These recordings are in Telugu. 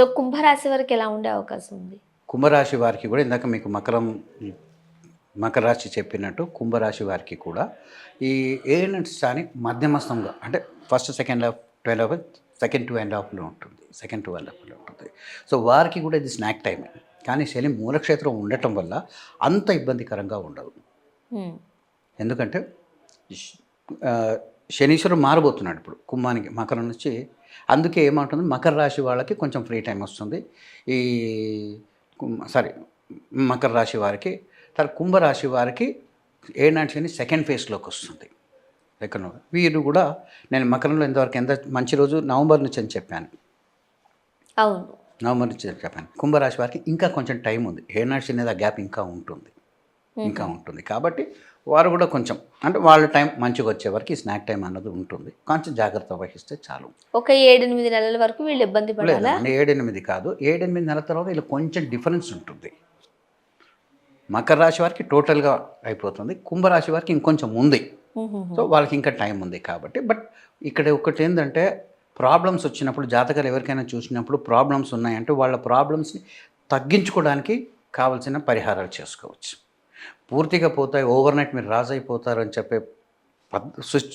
సో కుంభరాశి వారికి ఎలా ఉండే అవకాశం ఉంది? కుంభరాశి వారికి కూడా ఇందాక మీకు మకరం మకర రాశి చెప్పినట్టు కుంభరాశి వారికి కూడా ఈ ఏనట్స్ అని మధ్యమస్థంగా అంటే first second half twelve half second two and హాఫ్లో ఉంటుంది. సెకండ్ టూ అండ్ హాఫ్లో ఉంటుంది. సో వారికి కూడా ఇది స్నాక్ టైమే కానీ శని మూలక్షేత్రం ఉండటం వల్ల అంత ఇబ్బందికరంగా ఉండదు. ఎందుకంటే శనీశ్వరుడు మారబోతున్నాడు ఇప్పుడు కుంభానికి మకరం నుంచి. అందుకే ఏమంటుంది మకర రాశి వాళ్ళకి కొంచెం ఫ్రీ టైం వస్తుంది. ఈ సారీ మకర రాశి వారికి తర్వాత కుంభరాశి వారికి ఏనాటి శని సెకండ్ ఫేజ్లోకి వస్తుంది. ఎక్కడ వీరు కూడా నేను మకరంలో ఇంతవరకు ఎంత మంచి రోజు నవంబర్ నుంచి అని చెప్పాను. అవును. నవంబర్ నుంచి చెప్పాను. కుంభరాశి వారికి ఇంకా కొంచెం టైం ఉంది. ఏనాటి శని ఆ గ్యాప్ ఇంకా ఉంటుంది. ఇంకా ఉంటుంది. కాబట్టి వారు కూడా కొంచెం అంటే వాళ్ళ టైం మంచిగా వచ్చే వరకు ఈ స్నాక్ టైం అన్నది ఉంటుంది. కొంచెం జాగ్రత్త వహిస్తే చాలు. ఒక ఏడెనిమిది నెలల వరకు వీళ్ళు ఇబ్బంది పడాలా? ఏడెనిమిది కాదు. ఏడెనిమిది నెలల తర్వాత వీళ్ళు కొంచెం డిఫరెన్స్ ఉంటుంది. మకర రాశి వారికి టోటల్గా అయిపోతుంది. కుంభరాశి వారికి ఇంకొంచెం ఉంది. సో వాళ్ళకి ఇంకా టైం ఉంది కాబట్టి. బట్ ఇక్కడ ఒకటి ఏంటంటే ప్రాబ్లమ్స్ వచ్చినప్పుడు జాతకాలు ఎవరికైనా చూసినప్పుడు ప్రాబ్లమ్స్ ఉన్నాయంటే వాళ్ళ ప్రాబ్లమ్స్ని తగ్గించుకోవడానికి కావాల్సిన పరిహారాలు చేసుకోవచ్చు. పూర్తిగా పోతాయి ఓవర్ నైట్ మీరు రాజు అయిపోతారు అని చెప్పే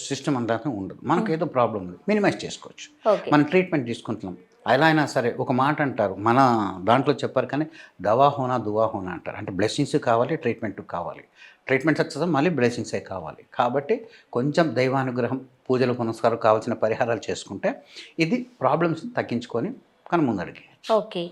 సిస్టమ్ అంతా ఉండదు. మనకు ఏదో ప్రాబ్లం ఉంది. మినిమైజ్ చేసుకోవచ్చు. మనం ట్రీట్మెంట్ తీసుకుంటున్నాం. ఎలా అయినా సరే ఒక మాట అంటారు. మన దాంట్లో చెప్పారు కానీ దవా హోనా దువా హోనా అంటారు. అంటే బ్లెస్సింగ్స్ కావాలి ట్రీట్మెంట్ కావాలి. ట్రీట్మెంట్ సక్సెస్ మళ్ళీ బ్లెస్సింగ్సే కావాలి. కాబట్టి కొంచెం దైవానుగ్రహం పూజలు పునస్కారం కావాల్సిన పరిహారాలు చేసుకుంటే ఇది ప్రాబ్లమ్స్ని తగ్గించుకొని కను ముందడిగి ఓకే.